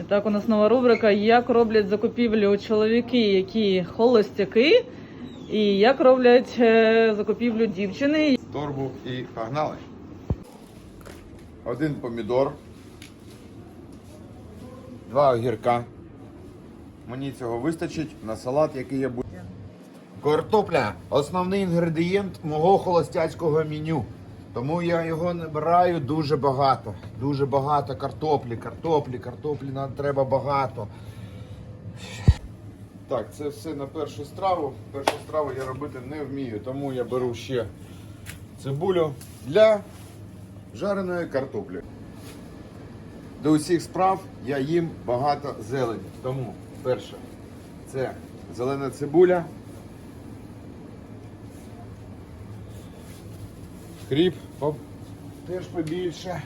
І так у нас нова рубрика Як роблять закупівлю чоловіки, які холостяки, і як роблять е, закупівлю дівчини. торбу і погнали. Один помідор, два огірка. Мені цього вистачить на салат, який я буду. Картопля основний інгредієнт мого холостяцького меню. Тому я його набираю дуже багато. Дуже багато картоплі, картоплі, картоплі нам треба багато. Так, це все на першу страву. Першу страву я робити не вмію, тому я беру ще цибулю для жареної картоплі. До усіх справ я їм багато зелені. Тому перше це зелена цибуля. Кріп теж побільше.